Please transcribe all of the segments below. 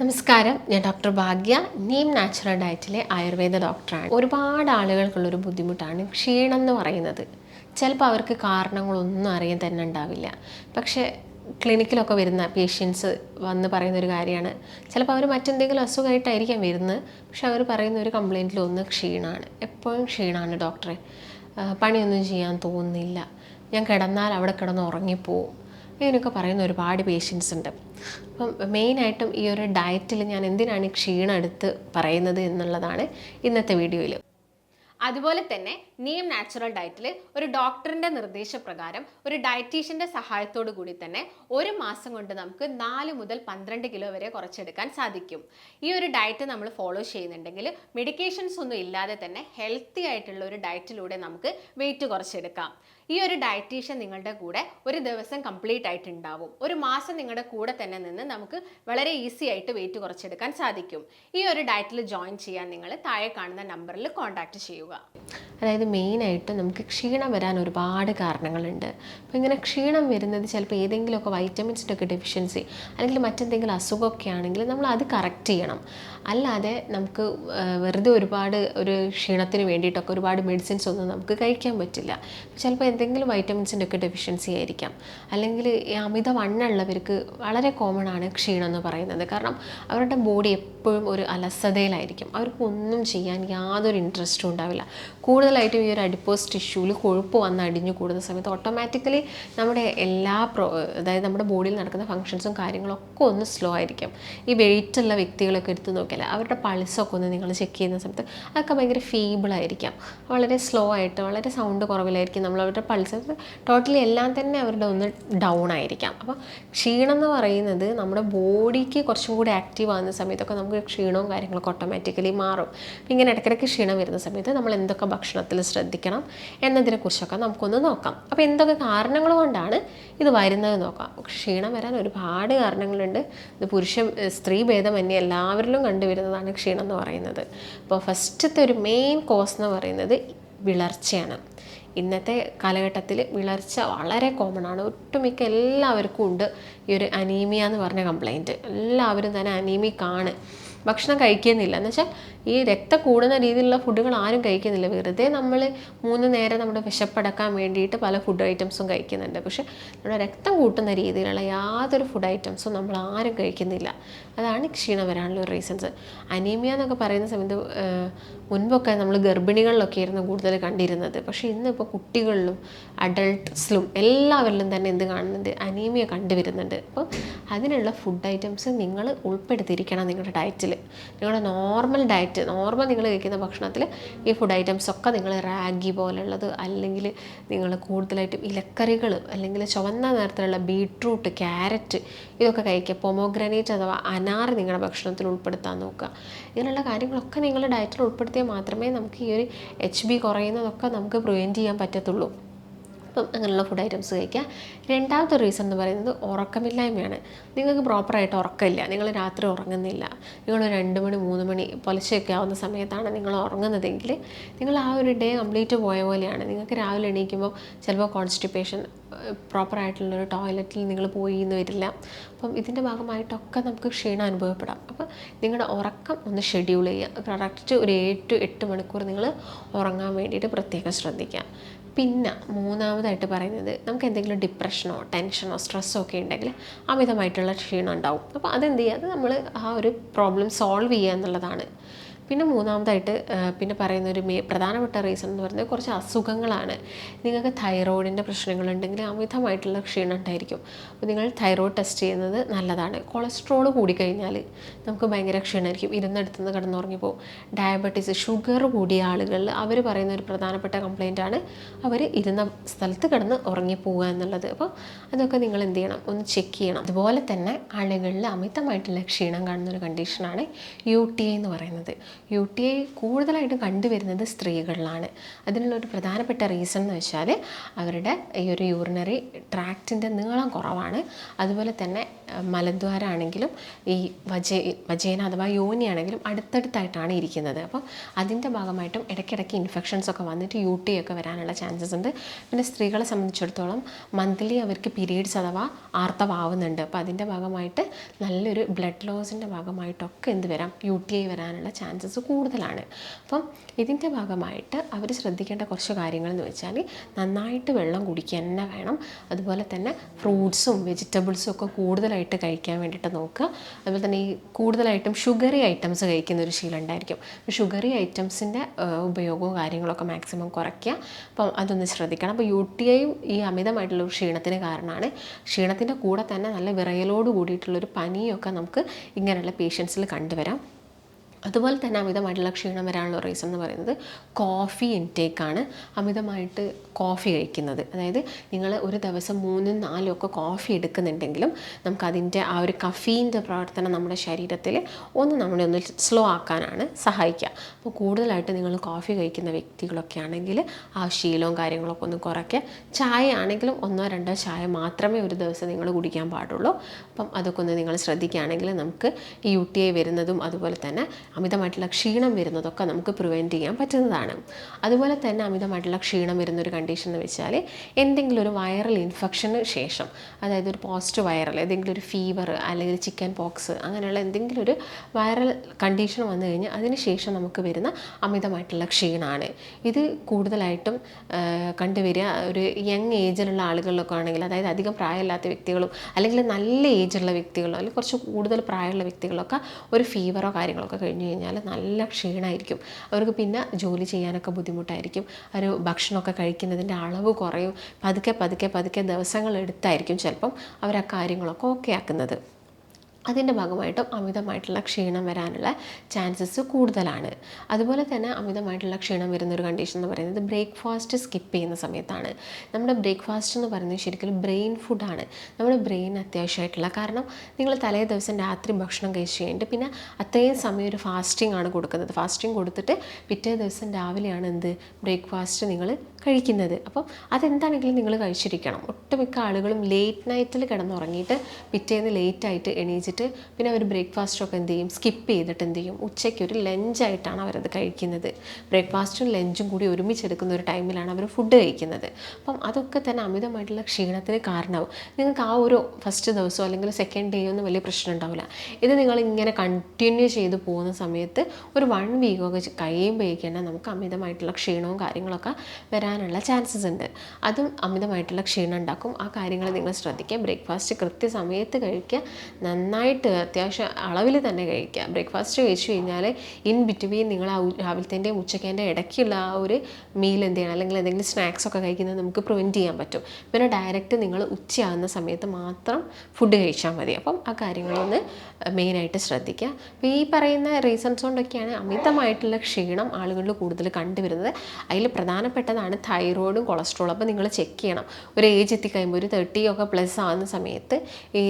നമസ്കാരം. ഞാൻ ഡോക്ടർ ഭാഗ്യ. നീം നാച്ചുറൽ ഡയറ്റിലെ ആയുർവേദ ഡോക്ടറാണ്. ഒരുപാട് ആളുകൾക്കുള്ളൊരു ബുദ്ധിമുട്ടാണ് ക്ഷീണം എന്ന് പറയുന്നത്. ചിലപ്പോൾ അവർക്ക് കാരണങ്ങളൊന്നും അറിയാൻ തന്നെ ഉണ്ടാവില്ല. പക്ഷേ ക്ലിനിക്കിലൊക്കെ വരുന്ന പേഷ്യൻസ് വന്ന് പറയുന്ന ഒരു കാര്യമാണ്. ചിലപ്പോൾ അവർ മറ്റെന്തെങ്കിലും അസുഖമായിട്ടായിരിക്കാം വരുന്നത്. പക്ഷെ അവർ പറയുന്ന ഒരു കംപ്ലയിന്റിൽ ഒന്ന് ക്ഷീണമാണ് എപ്പോഴും ക്ഷീണമാണ് ഡോക്ടറെ. പണിയൊന്നും ചെയ്യാൻ തോന്നുന്നില്ല. ഞാൻ കിടന്നാൽ അവിടെ കിടന്ന് ഉറങ്ങിപ്പോവും. ഇങ്ങനെയൊക്കെ പറയുന്ന ഒരുപാട് പേഷ്യൻസ് ഉണ്ട്. അപ്പം മെയിനായിട്ടും ഈ ഒരു ഡയറ്റിൽ ഞാൻ എന്തിനാണ് ക്ഷീണം എടുത്ത് പറയുന്നത് എന്നുള്ളതാണ് ഇന്നത്തെ വീഡിയോയിൽ അതുപോലെ തന്നെ നീം നാച്ചുറൽ ഡയറ്റിൽ ഒരു ഡോക്ടറിന്റെ നിർദ്ദേശപ്രകാരം ഒരു ഡയറ്റീഷ്യന്റെ സഹായത്തോടു കൂടി തന്നെ ഒരു മാസം കൊണ്ട് നമുക്ക് നാല് മുതൽ പന്ത്രണ്ട് കിലോ വരെ കുറച്ചെടുക്കാൻ സാധിക്കും. ഈ ഒരു ഡയറ്റ് നമ്മൾ ഫോളോ ചെയ്യുന്നുണ്ടെങ്കിൽ മെഡിക്കേഷൻസ് ഒന്നും ഇല്ലാതെ തന്നെ ഹെൽത്തി ആയിട്ടുള്ള ഒരു ഡയറ്റിലൂടെ നമുക്ക് വെയിറ്റ് കുറച്ചെടുക്കാം. ഈ ഒരു ഡയറ്റീഷ്യൻ നിങ്ങളുടെ കൂടെ ഒരു ദിവസം കംപ്ലീറ്റ് ആയിട്ട് ഉണ്ടാവും ഒരു മാസം നിങ്ങളുടെ കൂടെ തന്നെ നിന്ന് നമുക്ക് വളരെ ഈസി ആയിട്ട് വെയിറ്റ് കുറച്ചെടുക്കാൻ സാധിക്കും. ഈ ഒരു ഡയറ്റിൽ ജോയിൻ ചെയ്യാൻ നിങ്ങൾ താഴെ കാണുന്ന നമ്പറിൽ കോൺടാക്ട് ചെയ്യുക. അതായത് മെയിനായിട്ട് നമുക്ക് ക്ഷീണം വരാൻ ഒരുപാട് കാരണങ്ങളുണ്ട്. അപ്പോൾ ഇങ്ങനെ ക്ഷീണം വരുന്നത് ചിലപ്പോൾ ഏതെങ്കിലുമൊക്കെ വൈറ്റമിൻസിന്റെ ഒക്കെ ഡെഫിഷ്യൻസി അല്ലെങ്കിൽ മറ്റെന്തെങ്കിലും അസുഖമൊക്കെ ആണെങ്കിൽ നമ്മൾ അത് കറക്റ്റ് ചെയ്യണം. അല്ലാതെ നമുക്ക് വെറുതെ ഒരുപാട് ഒരു ക്ഷീണത്തിന് വേണ്ടിയിട്ടൊക്കെ ഒരുപാട് മെഡിസിൻസ് ഒന്നും നമുക്ക് കഴിക്കാൻ പറ്റില്ല. ചിലപ്പോൾ എന്തെങ്കിലും വൈറ്റമിൻസിന്റെ ഒക്കെ ഡെഫിഷ്യൻസി ആയിരിക്കാം. അല്ലെങ്കിൽ ഈ അമിത വണ്ണുള്ളവർക്ക് വളരെ കോമൺ ആണ് ക്ഷീണം എന്ന് പറയുന്നത്. കാരണം അവരുടെ ബോഡി എപ്പോഴും ഒരു അലസതയിലായിരിക്കും. അവർക്ക് ഒന്നും ചെയ്യാൻ യാതൊരു ഇൻട്രസ്റ്റും ഉണ്ടാവില്ല. കൂടുതലായിട്ടും ഈ ഒരു അഡിപ്പോസ് ടിഷ്യൂവിൽ കൊഴുപ്പ് വന്ന് അടിഞ്ഞു കൂടുന്ന സമയത്ത് ഓട്ടോമാറ്റിക്കലി നമ്മുടെ എല്ലാ പ്രോ അതായത് നമ്മുടെ ബോഡിയിൽ നടക്കുന്ന ഫങ്ഷൻസും കാര്യങ്ങളൊക്കെ ഒന്ന് സ്ലോ ആയിരിക്കും. ഈ വെയിറ്റ് ഉള്ള വ്യക്തികളൊക്കെ എടുത്ത് നോക്കിയാൽ അവരുടെ പൾസൊക്കെ ഒന്ന് നിങ്ങൾ ചെക്ക് ചെയ്യുന്ന സമയത്ത് അതൊക്കെ ഭയങ്കര ഫീബിളായിരിക്കാം വളരെ സ്ലോ ആയിട്ട് വളരെ സൗണ്ട് കുറവിലായിരിക്കും നമ്മൾ അവരുടെ പൾസ് ടോട്ടലി എല്ലാം തന്നെ അവരുടെ ഒന്ന് ഡൗൺ ആയിരിക്കാം. അപ്പോൾ ക്ഷീണം എന്ന് പറയുന്നത് നമ്മുടെ ബോഡിക്ക് കുറച്ചും കൂടി ആക്റ്റീവ് ആകുന്ന സമയത്തൊക്കെ നമുക്ക് ക്ഷീണവും കാര്യങ്ങളൊക്കെ ഓട്ടോമാറ്റിക്കലി മാറും. ഇങ്ങനെ ഇടയ്ക്കിടയ്ക്ക് ക്ഷീണം വരുന്ന സമയത്ത് നമ്മൾ എന്തൊക്കെ ഭക്ഷണത്തിൽ ശ്രദ്ധിക്കണം എന്നതിനെക്കുറിച്ചൊക്കെ നമുക്കൊന്ന് നോക്കാം. അപ്പോൾ എന്തൊക്കെ കാരണങ്ങൾ കൊണ്ടാണ് ഇത് വരുന്നത് നോക്കാം. ക്ഷീണം വരാൻ ഒരുപാട് കാരണങ്ങളുണ്ട്. ഇത് പുരുഷ സ്ത്രീ ഭേദമന്യേ എല്ലാവരിലും കണ്ടുവരുന്നതാണ് ക്ഷീണം എന്ന് പറയുന്നത്. അപ്പോൾ ഫസ്റ്റത്തെ ഒരു മെയിൻ കോസ് എന്ന് പറയുന്നത് വിളർച്ചയാണ്. ഇന്നത്തെ കാലഘട്ടത്തിൽ വിളർച്ച വളരെ കോമൺ ആണ്. ഒട്ടുമിക്ക എല്ലാവർക്കും ഉണ്ട് ഈ ഒരു അനീമിയ എന്ന് പറഞ്ഞ കംപ്ലൈന്റ് എല്ലാവരും തന്നെ അനീമിക് ആണ് ഭക്ഷണം കഴിക്കുന്നില്ല. എന്ന് വെച്ചാൽ ഈ രക്തം കൂടുന്ന രീതിയിലുള്ള ഫുഡുകൾ ആരും കഴിക്കുന്നില്ല. വെറുതെ നമ്മൾ മൂന്ന് നേരം നമ്മുടെ വിശപ്പടക്കാൻ വേണ്ടിയിട്ട് പല ഫുഡ് ഐറ്റംസും കഴിക്കുന്നുണ്ട്. പക്ഷേ നമ്മുടെ രക്തം കൂട്ടുന്ന രീതിയിലുള്ള യാതൊരു ഫുഡ് ഐറ്റംസും നമ്മൾ ആരും കഴിക്കുന്നില്ല. അതാണ് ക്ഷീണം വരാനുള്ള റീസൺസ് അനീമിയ എന്നൊക്കെ പറയുന്ന സമയത്ത് മുൻപൊക്കെ നമ്മൾ ഗർഭിണികളിലൊക്കെ ആയിരുന്നു കൂടുതൽ കണ്ടിരുന്നത്. പക്ഷേ ഇന്നിപ്പോൾ കുട്ടികളിലും അഡൾട്ട്സിലും എല്ലാവരിലും തന്നെ എന്ത് കാണുന്നുണ്ട്? അനീമിയ കണ്ടുവരുന്നുണ്ട്. അപ്പോൾ അതിനുള്ള ഫുഡ് ഐറ്റംസ് നിങ്ങൾ ഉൾപ്പെടുത്തിയിരിക്കണം നിങ്ങളുടെ ഡയറ്റിൽ നിങ്ങളുടെ നോർമൽ ഡയറ്റ് നോർമൽ നിങ്ങൾ കഴിക്കുന്ന ഭക്ഷണത്തിൽ ഈ ഫുഡ് ഐറ്റംസ് ഒക്കെ നിങ്ങൾ റാഗി പോലുള്ളത് അല്ലെങ്കിൽ നിങ്ങൾ കൂടുതലായിട്ടും ഇലക്കറികൾ അല്ലെങ്കിൽ ചുവന്ന നിറത്തിലുള്ള ബീട്രൂട്ട് ക്യാരറ്റ് ഇതൊക്കെ കഴിക്കുക. പൊമോഗ്രാനേറ്റ് അഥവാ അനാർ നിങ്ങളുടെ ഭക്ഷണത്തിൽ ഉൾപ്പെടുത്താൻ നോക്കുക. ഇങ്ങനെയുള്ള കാര്യങ്ങളൊക്കെ നിങ്ങൾ ഡയറ്റിൽ ഉൾപ്പെടുത്തിയാൽ മാത്രമേ നമുക്ക് ഈ ഒരു എച്ച് ബി കുറയുന്നതൊക്കെ നമുക്ക് പ്രിവെന്റ് ചെയ്യാൻ പറ്റത്തുള്ളൂ. അപ്പം അങ്ങനെയുള്ള ഫുഡ് ഐറ്റംസ് കഴിക്കുക. രണ്ടാമത്തെ റീസൺ എന്ന് പറയുന്നത് ഉറക്കമില്ലായ്മയാണ്. നിങ്ങൾക്ക് പ്രോപ്പറായിട്ട് ഉറക്കമില്ല. നിങ്ങൾ രാത്രി ഉറങ്ങുന്നില്ല. നിങ്ങൾ രണ്ട് മണി മൂന്ന് മണി പൊലശയൊക്കെ ആവുന്ന സമയത്താണ് നിങ്ങൾ ഉറങ്ങുന്നതെങ്കിൽ നിങ്ങൾ ആ ഒരു ഡേ കംപ്ലീറ്റ് പോയ പോലെയാണ്. നിങ്ങൾക്ക് രാവിലെ എണീക്കുമ്പോൾ ചിലപ്പോൾ കോൺസ്റ്റിപ്പേഷൻ പ്രോപ്പറായിട്ടുള്ളൊരു ടോയ്ലറ്റിൽ നിങ്ങൾ പോയി എന്ന് വരില്ല. അപ്പം ഇതിന്റെ ഭാഗമായിട്ടൊക്കെ നമുക്ക് ക്ഷീണം അനുഭവപ്പെടാം. അപ്പം നിങ്ങളുടെ ഉറക്കം ഒന്ന് ഷെഡ്യൂൾ ചെയ്യുക. കറക്റ്റ് ഒരു ഏഴ് ടു എട്ട് മണിക്കൂർ നിങ്ങൾ ഉറങ്ങാൻ വേണ്ടിയിട്ട് പ്രത്യേകം ശ്രദ്ധിക്കുക. പിന്നെ മൂന്നാമതായിട്ട് പറയുന്നത് നമുക്ക് എന്തെങ്കിലും ഡിപ്രഷനോ ടെൻഷനോ സ്ട്രെസ്സോ ഒക്കെ ഉണ്ടെങ്കിൽ അമിതമായിട്ടുള്ള ക്ഷീണം ഉണ്ടാവും. അപ്പോൾ അതെന്ത് ചെയ്യുക? അത് നമ്മൾ ആ ഒരു പ്രോബ്ലം സോൾവ് ചെയ്യുക എന്നുള്ളതാണ്. പിന്നെ മൂന്നാമതായിട്ട് പിന്നെ പറയുന്ന ഒരു മേ പ്രധാനപ്പെട്ട റീസൺ എന്ന് പറയുന്നത് കുറച്ച് അസുഖങ്ങളാണ്. നിങ്ങൾക്ക് തൈറോയിഡിന്റെ പ്രശ്നങ്ങളുണ്ടെങ്കിൽ അമിതമായിട്ടുള്ള ക്ഷീണം ഉണ്ടായിരിക്കും. അപ്പോൾ നിങ്ങൾ തൈറോയ്ഡ് ടെസ്റ്റ് ചെയ്യുന്നത് നല്ലതാണ്. കൊളസ്ട്രോൾ കൂടിക്കഴിഞ്ഞാൽ നമുക്ക് ഭയങ്കര ക്ഷീണമായിരിക്കും. ഇരുന്നെടുത്ത് നിന്ന് കിടന്നുറങ്ങി പോകും ഡയബറ്റീസ് ഷുഗർ കൂടിയ ആളുകളിൽ അവർ പറയുന്ന ഒരു പ്രധാനപ്പെട്ട കംപ്ലയിന്റാണ് അവർ ഇരുന്ന സ്ഥലത്ത് കിടന്ന് ഉറങ്ങിപ്പോവുക എന്നുള്ളത്. അപ്പോൾ അതൊക്കെ നിങ്ങൾ എന്ത് ചെയ്യണം? ഒന്ന് ചെക്ക് ചെയ്യണം. അതുപോലെ തന്നെ ആളുകളിൽ അമിതമായിട്ടുള്ള ക്ഷീണം കാണുന്ന ഒരു കണ്ടീഷനാണ് യു ടി ഐ എന്ന് പറയുന്നത്. യു ടി ഐ കൂടുതലായിട്ടും കണ്ടുവരുന്നത് സ്ത്രീകളിലാണ്. അതിനുള്ള ഒരു പ്രധാനപ്പെട്ട റീസൺ എന്ന് വെച്ചാൽ അവരുടെ ഈ ഒരു യൂറിനറി ട്രാക്റ്റിന്റെ നീളം കുറവാണ്. അതുപോലെ തന്നെ മലദ്വാരാണെങ്കിലും ഈ വജേ വജേന അഥവാ യോനിയാണെങ്കിലും അടുത്തടുത്തായിട്ടാണ് ഇരിക്കുന്നത്. അപ്പോൾ അതിന്റെ ഭാഗമായിട്ടും ഇടയ്ക്കിടയ്ക്ക് ഇൻഫെക്ഷൻസ് ഒക്കെ വന്നിട്ട് യു ടി ഒക്കെ വരാനുള്ള ചാൻസസ് ഉണ്ട്. പിന്നെ സ്ത്രീകളെ സംബന്ധിച്ചിടത്തോളം മന്ത്ലി അവർക്ക് പീരീഡ്സ് അഥവാ ആർത്തവാവുന്നുണ്ട്. അപ്പോൾ അതിന്റെ ഭാഗമായിട്ട് നല്ലൊരു ബ്ലഡ് ലോസിന്റെ ഭാഗമായിട്ടൊക്കെ എന്ത് വരാം? യു ടി ഐ വരാനുള്ള ചാൻസസ് കൂടുതലാണ്. അപ്പം ഇതിന്റെ ഭാഗമായിട്ട് അവർ ശ്രദ്ധിക്കേണ്ട കുറച്ച് കാര്യങ്ങൾ എന്ന് വെച്ചാൽ നന്നായിട്ട് വെള്ളം കുടിക്കുക തന്നെ വേണം. അതുപോലെ തന്നെ ഫ്രൂട്ട്സും വെജിറ്റബിൾസും ഒക്കെ കൂടുതലായിട്ട് കഴിക്കാൻ വേണ്ടിയിട്ട് നോക്കുക. അതുപോലെ തന്നെ ഈ കൂടുതലായിട്ടും ഷുഗറി ഐറ്റംസ് കഴിക്കുന്ന ഒരു ശീലം ഉണ്ടായിരിക്കും. ഷുഗറി ഐറ്റംസിന്റെ ഉപയോഗവും കാര്യങ്ങളൊക്കെ മാക്സിമം കുറയ്ക്കുക. അപ്പം അതൊന്ന് ശ്രദ്ധിക്കണം. അപ്പോൾ യു ടി ഐയും ഈ അമിതമായിട്ടുള്ള ഒരു ക്ഷീണത്തിന് കാരണമാണ്. ക്ഷീണത്തിന്റെ കൂടെ തന്നെ നല്ല വിറയലോട് കൂടിയിട്ടുള്ളൊരു പനിയൊക്കെ നമുക്ക് ഇങ്ങനെയുള്ള പേഷ്യൻസിൽ കണ്ടുവരാം. അതുപോലെ തന്നെ അമിതമായിട്ടുള്ള ക്ഷീണം വരാനുള്ള റീസൺ എന്ന് പറയുന്നത് കോഫി ഇൻടേക്കാണ് അമിതമായിട്ട് കോഫി കഴിക്കുന്നത്. അതായത് നിങ്ങൾ ഒരു ദിവസം മൂന്നും നാലും ഒക്കെ കോഫി എടുക്കുന്നുണ്ടെങ്കിലും നമുക്കതിന്റെ ആ ഒരു കഫീന്റെ പ്രവർത്തനം നമ്മുടെ ശരീരത്തിൽ ഒന്ന് നമ്മളെ ഒന്ന് സ്ലോ ആക്കാനാണ് സഹായിക്കുക. അപ്പോൾ കൂടുതലായിട്ട് നിങ്ങൾ കോഫി കഴിക്കുന്ന വ്യക്തികളൊക്കെ ആണെങ്കിൽ ആ ശീലവും കാര്യങ്ങളൊക്കെ ഒന്ന് കുറയ്ക്കുക. ചായ ആണെങ്കിലും ഒന്നോ രണ്ടോ ചായ മാത്രമേ ഒരു ദിവസം നിങ്ങൾ കുടിക്കാൻ പാടുള്ളൂ. അപ്പം അതൊക്കെ ഒന്ന് നിങ്ങൾ ശ്രദ്ധിക്കുകയാണെങ്കിൽ നമുക്ക് ഈ യു ടി ഐ വരുന്നതും അതുപോലെ തന്നെ അമിതമായിട്ടുള്ള ക്ഷീണം വരുന്നതൊക്കെ നമുക്ക് പ്രിവെന്റ് ചെയ്യാൻ പറ്റുന്നതാണ്. അതുപോലെ തന്നെ അമിതമായിട്ടുള്ള ക്ഷീണം വരുന്നൊരു കണ്ടീഷൻ എന്ന് വെച്ചാൽ എന്തെങ്കിലും ഒരു വൈറൽ ഇൻഫെക്ഷന് ശേഷം അതായത് ഒരു പോസ്റ്റ് വൈറൽ ഏതെങ്കിലും ഒരു ഫീവർ അല്ലെങ്കിൽ ചിക്കൻ പോക്സ് അങ്ങനെയുള്ള എന്തെങ്കിലും ഒരു വൈറൽ കണ്ടീഷൻ വന്നു കഴിഞ്ഞാൽ അതിന് ശേഷം നമുക്ക് വരുന്ന അമിതമായിട്ടുള്ള ക്ഷീണമാണ് ഇത് കൂടുതലായിട്ടും കണ്ടുവരിക ഒരു യങ് ഏജിലുള്ള ആളുകളിലൊക്കെ ആണെങ്കിൽ അതായത് അധികം പ്രായമില്ലാത്ത വ്യക്തികളും അല്ലെങ്കിൽ നല്ല ഏജുള്ള വ്യക്തികളോ അല്ലെങ്കിൽ കുറച്ച് കൂടുതൽ പ്രായമുള്ള വ്യക്തികളൊക്കെ ഒരു ഫീവറോ കാര്യങ്ങളൊക്കെ കഴിഞ്ഞാൽ നല്ല ക്ഷീണമായിരിക്കും അവർക്ക് പിന്നെ ജോലി ചെയ്യാനൊക്കെ ബുദ്ധിമുട്ടായിരിക്കും. ഒരു ഭക്ഷണമൊക്കെ കഴിക്കുന്നതിന്റെ അളവ് കുറയും. പതുക്കെ പതുക്കെ പതുക്കെ ദിവസങ്ങൾ എടുത്തായിരിക്കും ചിലപ്പം അവർ ആ കാര്യങ്ങളൊക്കെ ഓക്കെ ആക്കുന്നത്. അതിന്റെ ഭാഗമായിട്ടും അമിതമായിട്ടുള്ള ക്ഷീണം വരാനുള്ള ചാൻസസ് കൂടുതലാണ്. അതുപോലെ തന്നെ അമിതമായിട്ടുള്ള ക്ഷീണം വരുന്നൊരു കണ്ടീഷൻ എന്ന് പറയുന്നത് ബ്രേക്ക്ഫാസ്റ്റ് സ്കിപ്പ് ചെയ്യുന്ന സമയത്താണ്. നമ്മുടെ ബ്രേക്ക്ഫാസ്റ്റ് എന്ന് പറയുന്നത് ശരിക്കും ബ്രെയിൻ ഫുഡാണ് നമ്മുടെ ബ്രെയിൻ അത്യാവശ്യമായിട്ടുള്ള കാരണം നിങ്ങൾ തലേ ദിവസം രാത്രി ഭക്ഷണം കഴിച്ച് കഴിഞ്ഞിട്ട് പിന്നെ അത്രയും സമയം ഒരു ഫാസ്റ്റിംഗ് ആണ് കൊടുക്കുന്നത്. ഫാസ്റ്റിംഗ് കൊടുത്തിട്ട് പിറ്റേ ദിവസം രാവിലെയാണ് എന്ത്? ബ്രേക്ക്ഫാസ്റ്റ് നിങ്ങൾ കഴിക്കുന്നത്. അപ്പം അതെന്താണെങ്കിലും നിങ്ങൾ കഴിച്ചിരിക്കണം. ഒട്ടുമിക്ക ആളുകളും ലേറ്റ് നൈറ്റിൽ കിടന്നുറങ്ങിയിട്ട് പിറ്റേന്ന് ലേറ്റായിട്ട് എണീച്ചിട്ട് പിന്നെ അവർ ബ്രേക്ക്ഫാസ്റ്റൊക്കെ എന്ത് ചെയ്യും? സ്കിപ്പ് ചെയ്തിട്ട് എന്ത് ചെയ്യും? ഉച്ചയ്ക്ക് ഒരു ലഞ്ചായിട്ടാണ് അവരത് കഴിക്കുന്നത്. ബ്രേക്ക്ഫാസ്റ്റും ലഞ്ചും കൂടി ഒരുമിച്ചെടുക്കുന്ന ഒരു ടൈമിലാണ് അവർ ഫുഡ് കഴിക്കുന്നത്. അപ്പം അതൊക്കെ തന്നെ അമിതമായിട്ടുള്ള ക്ഷീണത്തിന് കാരണമാവും. നിങ്ങൾക്ക് ആ ഒരു ഫസ്റ്റ് ദിവസമോ അല്ലെങ്കിൽ സെക്കൻഡ് ഡേ ഒന്നും വലിയ പ്രശ്നം ഉണ്ടാവില്ല. ഇത് നിങ്ങൾ ഇങ്ങനെ കണ്ടിന്യൂ ചെയ്ത് പോകുന്ന സമയത്ത് ഒരു വൺ വീക്കൊക്കെ തന്നെ നമുക്ക് അമിതമായിട്ടുള്ള ക്ഷീണവും കാര്യങ്ങളൊക്കെ വരാനുള്ള ചാൻസസ് ഉണ്ട്. അതും അമിതമായിട്ടുള്ള ക്ഷീണം ഉണ്ടാക്കും. ആ കാര്യങ്ങൾ നിങ്ങൾ ശ്രദ്ധിക്കുക. ബ്രേക്ക്ഫാസ്റ്റ് കൃത്യസമയത്ത് കഴിക്കുക. നന്നായിട്ട് അത്യാവശ്യം അളവിൽ തന്നെ കഴിക്കുക ബ്രേക്ക്ഫാസ്റ്റ് കഴിച്ചു കഴിഞ്ഞാൽ ഇൻ ബിറ്റ്വീൻ നിങ്ങൾ ആ രാവിലത്തേന്റെയും ഉച്ചക്കേന്റെ ഇടയ്ക്കുള്ള ആ ഒരു മീൽ എന്ത് ചെയ്യണം? അല്ലെങ്കിൽ എന്തെങ്കിലും സ്നാക്സ് ഒക്കെ കഴിക്കുന്നത് നമുക്ക് പ്രിവെന്റ് ചെയ്യാൻ പറ്റും. പിന്നെ ഡയറക്റ്റ് നിങ്ങൾ ഉച്ചയാകുന്ന സമയത്ത് മാത്രം ഫുഡ് കഴിച്ചാൽ മതി. അപ്പം ആ കാര്യങ്ങളൊന്ന് മെയിനായിട്ട് ശ്രദ്ധിക്കുക. അപ്പോൾ ഈ പറയുന്ന റീസൺസ് കൊണ്ടൊക്കെയാണ് അമിതമായിട്ടുള്ള ക്ഷീണം ആളുകളിൽ കൂടുതൽ കണ്ടുവരുന്നത്. അതിൽ പ്രധാനപ്പെട്ടതാണ് തൈറോയിഡും കൊളസ്ട്രോളും അപ്പോൾ നിങ്ങൾ ചെക്ക് ചെയ്യണം. ഒരു ഏജ് എത്തിക്കഴിയുമ്പോൾ ഒരു തേർട്ടി ഒക്കെ പ്ലസ് ആകുന്ന സമയത്ത് ഈ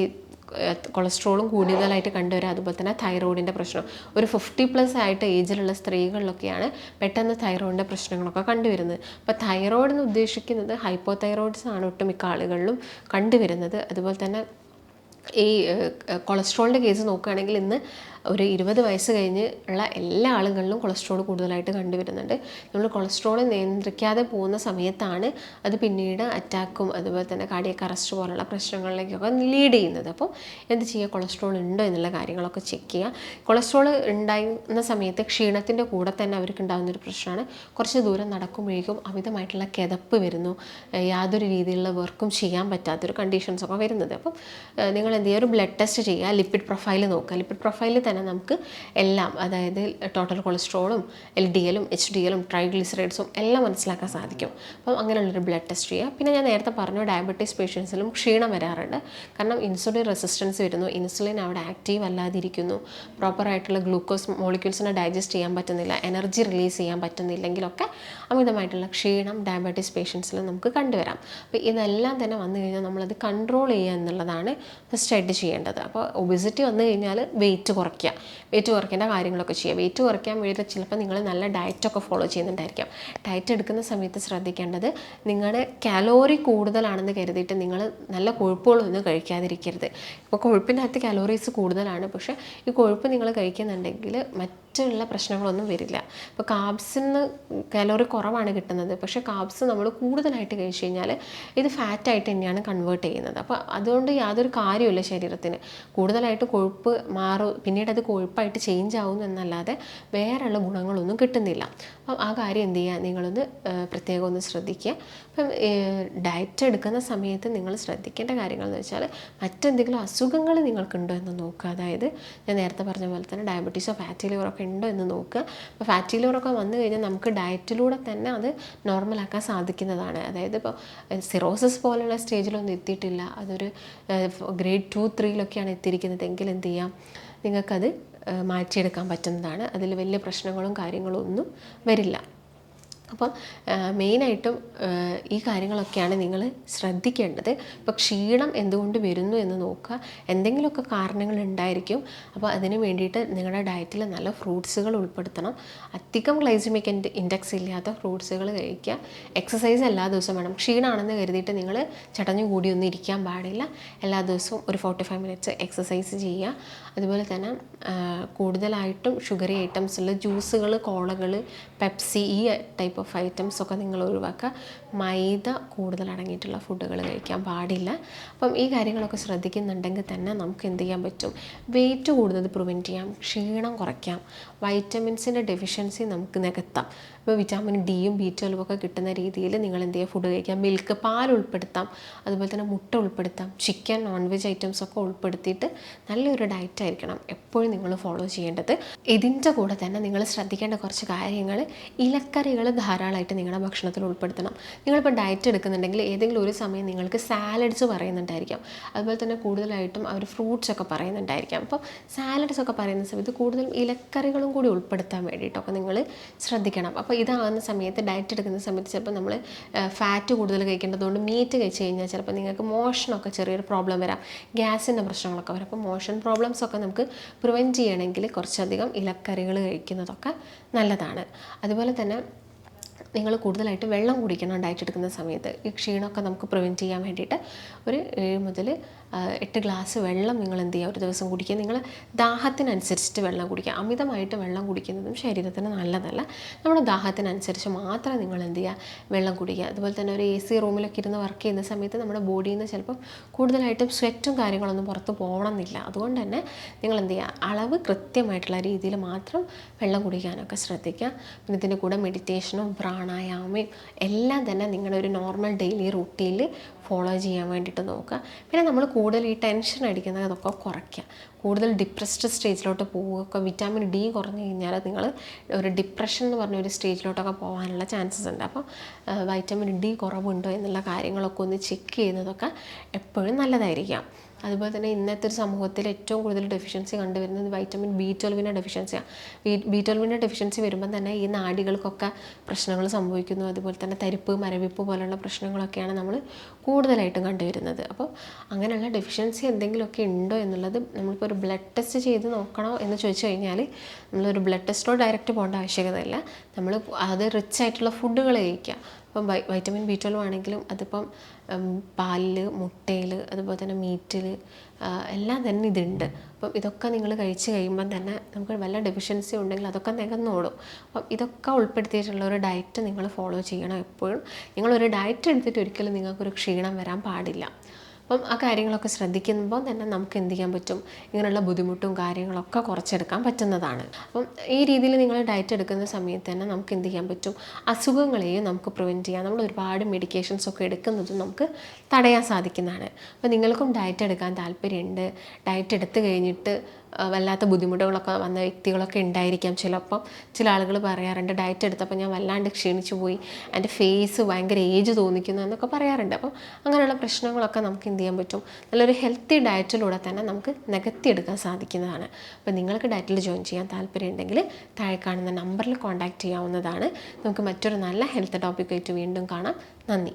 കൊളസ്ട്രോളും കൂടുതലായിട്ട് കണ്ടുവരാം. അതുപോലെ തന്നെ തൈറോയിഡിന്റെ പ്രശ്നം. ഒരു ഫിഫ്റ്റി പ്ലസ് ആയിട്ട് ഏജിലുള്ള സ്ത്രീകളിലൊക്കെയാണ് പെട്ടെന്ന് തൈറോയിഡിന്റെ പ്രശ്നങ്ങളൊക്കെ കണ്ടുവരുന്നത്. അപ്പോൾ തൈറോയിഡ് എന്ന് ഉദ്ദേശിക്കുന്നത് ഹൈപ്പോ തൈറോയിഡ്സ് ആണ് ഒട്ടുമിക്ക ആളുകളിലും കണ്ടുവരുന്നത്. അതുപോലെ തന്നെ ഈ കൊളസ്ട്രോളിന്റെ കേസ് നോക്കുകയാണെങ്കിൽ ഇന്ന് ഒരു ഇരുപത് വയസ്സ് കഴിഞ്ഞ് ഉള്ള എല്ലാ ആളുകളിലും കൊളസ്ട്രോൾ കൂടുതലായിട്ട് കണ്ടുവരുന്നുണ്ട്. നമ്മൾ കൊളസ്ട്രോൾ നിയന്ത്രിക്കാതെ പോകുന്ന സമയത്താണ് അത് പിന്നീട് അറ്റാക്കും അതുപോലെ തന്നെ കാർഡിയക് അറസ്റ്റ് പോലുള്ള പ്രശ്നങ്ങളിലേക്കൊക്കെ ലീഡ് ചെയ്യുന്നത്. അപ്പോൾ എന്ത് ചെയ്യുക? കൊളസ്ട്രോൾ ഉണ്ടോ എന്നുള്ള കാര്യങ്ങളൊക്കെ ചെക്ക് ചെയ്യുക. കൊളസ്ട്രോൾ ഉണ്ടായിരുന്ന സമയത്ത് ക്ഷീണത്തിന്റെ കൂടെ തന്നെ അവർക്ക് ഉണ്ടാകുന്ന ഒരു പ്രശ്നമാണ്. കുറച്ച് ദൂരം നടക്കുമ്പോഴേക്കും അമിതമായിട്ടുള്ള കിതപ്പ് വരുന്നു. യാതൊരു രീതിയിലുള്ള വർക്കും ചെയ്യാൻ പറ്റാത്തൊരു കണ്ടീഷൻസൊക്കെ വരുന്നത്. അപ്പം നിങ്ങൾ എന്ത് ചെയ്യുക? ഒരു ബ്ലഡ് ടെസ്റ്റ് ചെയ്യുക. ലിപ്പിഡ് പ്രൊഫൈൽ നോക്കുക. ലിപ്പിഡ് പ്രൊഫൈലിൽ തന്നെ നമുക്ക് എല്ലാം അതായത് ടോട്ടൽ കൊളസ്ട്രോളും എൽ ഡി എല്ലും എച്ച് ഡി എല്ലും ട്രൈഗ്ലിസറൈഡ്സും എല്ലാം മനസ്സിലാക്കാൻ സാധിക്കും. അപ്പം അങ്ങനെയുള്ളൊരു ബ്ലഡ് ടെസ്റ്റ് ചെയ്യുക. പിന്നെ ഞാൻ നേരത്തെ പറഞ്ഞു ഡയബറ്റീസ് പേഷ്യൻസിലും ക്ഷീണം വരാറുണ്ട്. കാരണം ഇൻസുലിൻ റെസിസ്റ്റൻസ് വരുന്നു. ഇൻസുലിൻ അവിടെ ആക്റ്റീവ് അല്ലാതിരിക്കുന്നു. പ്രോപ്പറായിട്ടുള്ള ഗ്ലൂക്കോസ് മോളിക്യൂൾസിനെ ഡൈജസ്റ്റ് ചെയ്യാൻ പറ്റുന്നില്ല. എനർജി റിലീസ് ചെയ്യാൻ പറ്റുന്നില്ലെങ്കിലൊക്കെ അമിതമായിട്ടുള്ള ക്ഷീണം ഡയബറ്റീസ് പേഷ്യൻസിൽ നമുക്ക് കണ്ടുവരാം. അപ്പോൾ ഇതെല്ലാം തന്നെ വന്നു കഴിഞ്ഞാൽ നമ്മളത് കൺട്രോൾ ചെയ്യുക എന്നുള്ളതാണ് ഫസ്റ്റ് ആയിട്ട് ചെയ്യേണ്ടത്. അപ്പോൾ ഒബിസിറ്റി വന്നു കഴിഞ്ഞാൽ വെയിറ്റ് കുറയ്ക്കുക. വെയിറ്റ് കുറയ്ക്കേണ്ട കാര്യങ്ങളൊക്കെ ചെയ്യുക. വെയിറ്റ് കുറയ്ക്കാൻ വേണ്ടിയിട്ട് ചിലപ്പോൾ നിങ്ങൾ നല്ല ഡയറ്റൊക്കെ ഫോളോ ചെയ്യുന്നുണ്ടായിരിക്കാം. ഡയറ്റ് എടുക്കുന്ന സമയത്ത് ശ്രദ്ധിക്കേണ്ടത് നിങ്ങളുടെ കാലോറി കൂടുതലാണെന്ന് കരുതിയിട്ട് നിങ്ങൾ നല്ല കൊഴുപ്പുകളൊന്നും കഴിക്കാതിരിക്കരുത്. ഇപ്പോൾ കൊഴുപ്പിന്റെ അകത്ത് കാലോറീസ് കൂടുതലാണ്. പക്ഷേ ഈ കൊഴുപ്പ് നിങ്ങൾ കഴിക്കുന്നുണ്ടെങ്കിൽ മറ്റുള്ള പ്രശ്നങ്ങളൊന്നും വരില്ല. ഇപ്പോൾ കാബ്സിന്ന് കലോറി കുറവാണ് കിട്ടുന്നത്. പക്ഷേ കാബ്സ് നമ്മൾ കൂടുതലായിട്ട് കഴിച്ചു കഴിഞ്ഞാൽ ഇത് ഫാറ്റായിട്ട് തന്നെയാണ് കൺവേർട്ട് ചെയ്യുന്നത്. അപ്പോൾ അതുകൊണ്ട് യാതൊരു കാര്യമില്ല ശരീരത്തിന്. കൂടുതലായിട്ട് കൊഴുപ്പ് മാറും പിന്നീട് അത് കൊഴുപ്പായിട്ട് ചേഞ്ച് ആവും എന്നല്ലാതെ വേറെയുള്ള ഗുണങ്ങളൊന്നും കിട്ടുന്നില്ല. അപ്പം ആ കാര്യം എന്ത് ചെയ്യുക നിങ്ങളൊന്ന് പ്രത്യേകം ഒന്ന് ശ്രദ്ധിക്കുക. അപ്പം ഡയറ്റ് എടുക്കുന്ന സമയത്ത് നിങ്ങൾ ശ്രദ്ധിക്കേണ്ട കാര്യങ്ങൾ എന്ന് വെച്ചാൽ മറ്റെന്തെങ്കിലും അസുഖങ്ങൾ നിങ്ങൾക്കുണ്ടോ എന്ന് നോക്കുക. അതായത് ഞാൻ നേരത്തെ പറഞ്ഞ പോലെ തന്നെ ഡയബറ്റീസോ ഫാറ്റി ലിവറൊക്കെ ഉണ്ടോ എന്ന് നോക്കുക. അപ്പോൾ ഫാറ്റി ലിവറൊക്കെ വന്നു കഴിഞ്ഞാൽ നമുക്ക് ഡയറ്റിലൂടെ തന്നെ അത് നോർമലാക്കാൻ സാധിക്കുന്നതാണ്. അതായത് ഇപ്പോൾ സിറോസിസ് പോലെയുള്ള സ്റ്റേജിലൊന്നും എത്തിയിട്ടില്ല. അതൊരു ഗ്രേഡ് ടു ത്രീയിലൊക്കെയാണ് എത്തിയിരിക്കുന്നതെങ്കിൽ എന്ത് ചെയ്യാം? നിങ്ങൾക്കത് മാറ്റിയെടുക്കാൻ പറ്റുന്നതാണ്. അതിൽ വലിയ പ്രശ്നങ്ങളും കാര്യങ്ങളും ഒന്നും വരില്ല. അപ്പം മെയിനായിട്ടും ഈ കാര്യങ്ങളൊക്കെയാണ് നിങ്ങൾ ശ്രദ്ധിക്കേണ്ടത്. ഇപ്പോൾ ക്ഷീണം എന്തുകൊണ്ട് വരുന്നു എന്ന് നോക്കുക. എന്തെങ്കിലുമൊക്കെ കാരണങ്ങൾ ഉണ്ടായിരിക്കും. അപ്പോൾ അതിന് വേണ്ടിയിട്ട് നിങ്ങളുടെ ഡയറ്റിൽ നല്ല ഫ്രൂട്ട്സുകൾ ഉൾപ്പെടുത്തണം. അധികം ഗ്ലൈസമിക് ഇൻഡെക്സ് ഇല്ലാത്ത ഫ്രൂട്ട്സുകൾ കഴിക്കുക. എക്സസൈസ് എല്ലാ ദിവസവും വേണം. ക്ഷീണമാണെന്ന് കരുതിയിട്ട് നിങ്ങൾ ചടഞ്ഞു കൂടിയൊന്നും ഇരിക്കാൻ പാടില്ല. എല്ലാ ദിവസവും ഒരു ഫോർട്ടി ഫൈവ് മിനിറ്റ്സ് എക്സസൈസ് ചെയ്യുക. അതുപോലെ തന്നെ കൂടുതലായിട്ടും ഷുഗറി ഐറ്റംസുള്ള ജ്യൂസുകൾ കോളകൾ പെപ്സി ഈ ടൈപ്പ് ഓഫ് ഐറ്റംസ് ഒക്കെ നിങ്ങൾ ഒഴിവാക്കുക. മൈദ കൂടുതൽ അടങ്ങിയിട്ടുള്ള ഫുഡുകൾ കഴിക്കാൻ പാടില്ല. അപ്പം ഈ കാര്യങ്ങളൊക്കെ ശ്രദ്ധിക്കുന്നുണ്ടെങ്കിൽ തന്നെ നമുക്ക് എന്ത് ചെയ്യാൻ പറ്റും? വെയിറ്റ് കൂടുന്നത് പ്രിവെന്റ് ചെയ്യാം. ക്ഷീണം കുറയ്ക്കാം. വൈറ്റമിൻസിന്റെ ഡെഫിഷ്യൻസി നമുക്ക് നികത്താം. ഇപ്പോൾ വിറ്റാമിൻ ഡിയും ബി ട്വൽവും ഒക്കെ കിട്ടുന്ന രീതിയിൽ നിങ്ങൾ എന്ത് ചെയ്യുക? ഫുഡ് കഴിക്കാം. മിൽക്ക് പാൽ ഉൾപ്പെടുത്താം. അതുപോലെ തന്നെ മുട്ട ഉൾപ്പെടുത്താം. ചിക്കൻ നോൺ വെജ് ഐറ്റംസ് ഒക്കെ ഉൾപ്പെടുത്തിയിട്ട് നല്ലൊരു ഡയറ്റ് ആയിരിക്കണം എപ്പോഴും നിങ്ങൾ ഫോളോ ചെയ്യേണ്ടത്. ഇതിന്റെ കൂടെ തന്നെ നിങ്ങൾ ശ്രദ്ധിക്കേണ്ട കുറച്ച് കാര്യങ്ങൾ ഇലക്കറികൾ ധാരാളമായിട്ട് നിങ്ങളുടെ ഭക്ഷണത്തിൽ ഉൾപ്പെടുത്തണം. നിങ്ങളിപ്പോൾ ഡയറ്റ് എടുക്കുന്നുണ്ടെങ്കിൽ ഏതെങ്കിലും ഒരു സമയം നിങ്ങൾക്ക് സാലഡ്സ് പറയുന്നുണ്ടായിരിക്കാം. അതുപോലെ തന്നെ കൂടുതലായിട്ടും അവർ ഫ്രൂട്ട്സ് ഒക്കെ പറയുന്നുണ്ടായിരിക്കാം. അപ്പോൾ സാലഡ്സ് ഒക്കെ പറയുന്ന സമയത്ത് കൂടുതലും ഇലക്കറികളും കൂടി ഉൾപ്പെടുത്താൻ വേണ്ടിയിട്ടൊക്കെ നിങ്ങൾ ശ്രദ്ധിക്കണം. അപ്പോൾ ഇതാകുന്ന സമയത്ത് ഡയറ്റ് എടുക്കുന്ന സമയത്ത് ചിലപ്പോൾ നമ്മൾ ഫാറ്റ് കൂടുതൽ കഴിക്കേണ്ടതുകൊണ്ട് മീറ്റ് കഴിച്ച് കഴിഞ്ഞാൽ ചിലപ്പോൾ നിങ്ങൾക്ക് മോഷനൊക്കെ ചെറിയൊരു പ്രോബ്ലം വരാം. ഗ്യാസിന്റെ പ്രശ്നങ്ങളൊക്കെ വരാം. അപ്പോൾ മോഷൻ പ്രോബ്ലംസ് ഒക്കെ നമുക്ക് പ്രിവെന്റ് ചെയ്യണമെങ്കിൽ കുറച്ചധികം ഇലക്കറികൾ കഴിക്കുന്നതൊക്കെ നല്ലതാണ്. അതുപോലെ തന്നെ നിങ്ങൾ കൂടുതലായിട്ട് വെള്ളം കുടിക്കണം ഡയറ്റ് എടുക്കുന്ന സമയത്ത്. ഈ ക്ഷീണമൊക്കെ നമുക്ക് പ്രിവെന്റ് ചെയ്യാൻ വേണ്ടിയിട്ട് ഒരു ഏഴ് മുതൽ എട്ട് ഗ്ലാസ് വെള്ളം നിങ്ങൾ എന്ത് ചെയ്യുക? ഒരു ദിവസം കുടിക്കുക. നിങ്ങൾ ദാഹത്തിനനുസരിച്ചിട്ട് വെള്ളം കുടിക്കുക. അമിതമായിട്ട് വെള്ളം കുടിക്കുന്നതും ശരീരത്തിന് നല്ലതല്ല. നമ്മുടെ ദാഹത്തിനനുസരിച്ച് മാത്രം നിങ്ങൾ എന്ത് ചെയ്യുക? വെള്ളം കുടിക്കുക. അതുപോലെ തന്നെ ഒരു എ സി റൂമിലൊക്കെ ഇരുന്ന് വർക്ക് ചെയ്യുന്ന സമയത്ത് നമ്മുടെ ബോഡിയിൽ നിന്ന് ചിലപ്പം കൂടുതലായിട്ടും സ്വെറ്റും കാര്യങ്ങളൊന്നും പുറത്ത് പോകണമെന്നില്ല. അതുകൊണ്ട് തന്നെ നിങ്ങൾ എന്ത് ചെയ്യുക? അളവ് കൃത്യമായിട്ടുള്ള രീതിയിൽ മാത്രം വെള്ളം കുടിക്കാനൊക്കെ ശ്രദ്ധിക്കുക. പിന്നെ ഇതിന്റെ കൂടെ മെഡിറ്റേഷനും പ്രാണായാമയും എല്ലാം തന്നെ നിങ്ങളുടെ ഒരു നോർമൽ ഡെയിലി റൂട്ടീനിൽ ഫോളോ ചെയ്യാൻ വേണ്ടിയിട്ട് നോക്കുക. പിന്നെ നമ്മൾ കൂടുതൽ ഈ ടെൻഷൻ അടിക്കുന്നതൊക്കെ കുറയ്ക്കുക. കൂടുതൽ ഡിപ്രസ്ഡ് സ്റ്റേജിലോട്ട് പോവുകയൊക്കെ വിറ്റാമിൻ ഡി കുറഞ്ഞു കഴിഞ്ഞാൽ നിങ്ങൾ ഒരു ഡിപ്രഷൻ എന്ന് പറഞ്ഞ ഒരു സ്റ്റേജിലോട്ടൊക്കെ പോകാനുള്ള ചാൻസസ് ഉണ്ട്. അപ്പോൾ വൈറ്റമിൻ ഡി കുറവുണ്ടോ എന്നുള്ള കാര്യങ്ങളൊക്കെ ഒന്ന് ചെക്ക് ചെയ്യുന്നതൊക്കെ എപ്പോഴും നല്ലതായിരിക്കാം. അതുപോലെ തന്നെ ഇന്നത്തെ ഒരു സമൂഹത്തിൽ ഏറ്റവും കൂടുതൽ ഡെഫിഷ്യൻസി കണ്ടുവരുന്നത് വൈറ്റമിൻ ബി ട്വൽവിന്റെ ഡെഫിഷ്യൻസിയാണ് ബി ട്വൽവിന്റെ ഡെഫിഷ്യൻസി വരുമ്പം തന്നെ ഈ നാടികൾക്കൊക്കെ പ്രശ്നങ്ങൾ സംഭവിക്കുന്നു. അതുപോലെ തന്നെ തരിപ്പ് മരവിപ്പ് പോലുള്ള പ്രശ്നങ്ങളൊക്കെയാണ് നമ്മൾ കൂടുതലായിട്ടും കണ്ടുവരുന്നത്. അപ്പോൾ അങ്ങനെയുള്ള ഡെഫിഷ്യൻസി എന്തെങ്കിലുമൊക്കെ ഉണ്ടോ എന്നുള്ളത് നമ്മളിപ്പോൾ ഒരു ബ്ലഡ് ടെസ്റ്റ് ചെയ്ത് നോക്കണോ എന്ന് ചോദിച്ചു കഴിഞ്ഞാൽ നമ്മളൊരു ബ്ലഡ് ടെസ്റ്റോ ഡയറക്റ്റ് പോകേണ്ട ആവശ്യകതയില്ല. നമ്മൾ അത് റിച്ച് ആയിട്ടുള്ള ഫുഡുകൾ കഴിക്കുക. ഇപ്പം വൈറ്റമിൻ ബി ട്വൽവ് ആണെങ്കിലും അതിപ്പം പാലിൽ മുട്ടയിൽ അതുപോലെ തന്നെ മീറ്റിൽ എല്ലാം തന്നെ ഇതുണ്ട്. അപ്പം ഇതൊക്കെ നിങ്ങൾ കഴിച്ച് കഴിയുമ്പം തന്നെ നമുക്ക് വല്ല ഡെഫിഷ്യൻസി ഉണ്ടെങ്കിൽ അതൊക്കെ നികന്നോളും അപ്പം ഇതൊക്കെ ഉൾപ്പെടുത്തിയിട്ടുള്ള ഒരു ഡയറ്റ് നിങ്ങൾ ഫോളോ ചെയ്യണം എപ്പോഴും. നിങ്ങളൊരു ഡയറ്റ് എടുത്തിട്ട് ഒരിക്കലും നിങ്ങൾക്കൊരു ക്ഷീണം വരാൻ പാടില്ല. അപ്പം ആ കാര്യങ്ങളൊക്കെ ശ്രദ്ധിക്കുമ്പോൾ തന്നെ നമുക്ക് എന്ത് ചെയ്യാൻ പറ്റും? ഇങ്ങനെയുള്ള ബുദ്ധിമുട്ടും കാര്യങ്ങളൊക്കെ കുറച്ചെടുക്കാൻ പറ്റുന്നതാണ്. അപ്പം ഈ രീതിയിൽ നിങ്ങൾ ഡയറ്റ് എടുക്കുന്ന സമയത്ത് തന്നെ നമുക്ക് എന്ത് ചെയ്യാൻ പറ്റും? അസുഖങ്ങളെയും നമുക്ക് പ്രിവെന്റ് ചെയ്യാം. നമ്മൾ ഒരുപാട് മെഡിക്കേഷൻസ് ഒക്കെ എടുക്കുന്നതും നമുക്ക് തടയാൻ സാധിക്കുന്നതാണ്. അപ്പോൾ നിങ്ങൾക്കും ഡയറ്റ് എടുക്കാൻ താല്പര്യമുണ്ട്. ഡയറ്റ് എടുത്തു കഴിഞ്ഞിട്ട് വല്ലാത്ത ബുദ്ധിമുട്ടുകളൊക്കെ വന്ന വ്യക്തികളൊക്കെ ഉണ്ടായിരിക്കാം ചിലപ്പം. ചില ആളുകൾ പറയാറുണ്ട് ഡയറ്റ് എടുത്തപ്പോൾ ഞാൻ വല്ലാണ്ട് ക്ഷീണിച്ചു പോയി. എന്റെ ഫേസ് ഭയങ്കര ഏജ് തോന്നിക്കുന്നു എന്നൊക്കെ പറയാറുണ്ട്. അപ്പം അങ്ങനെയുള്ള പ്രശ്നങ്ങളൊക്കെ നമുക്ക് എന്ത് ചെയ്യാൻ പറ്റും? നല്ലൊരു ഹെൽത്തി ഡയറ്റിലൂടെ തന്നെ നമുക്ക് നികത്തിയെടുക്കാൻ സാധിക്കുന്നതാണ്. അപ്പോൾ നിങ്ങൾക്ക് ഡയറ്റിൽ ജോയിൻ ചെയ്യാൻ താല്പര്യമുണ്ടെങ്കിൽ താഴെ കാണുന്ന നമ്പറിൽ കോൺടാക്റ്റ് ചെയ്യാവുന്നതാണ്. നമുക്ക് മറ്റൊരു നല്ല ഹെൽത്ത് ടോപ്പിക്കായിട്ട് വീണ്ടും കാണാം. നന്ദി.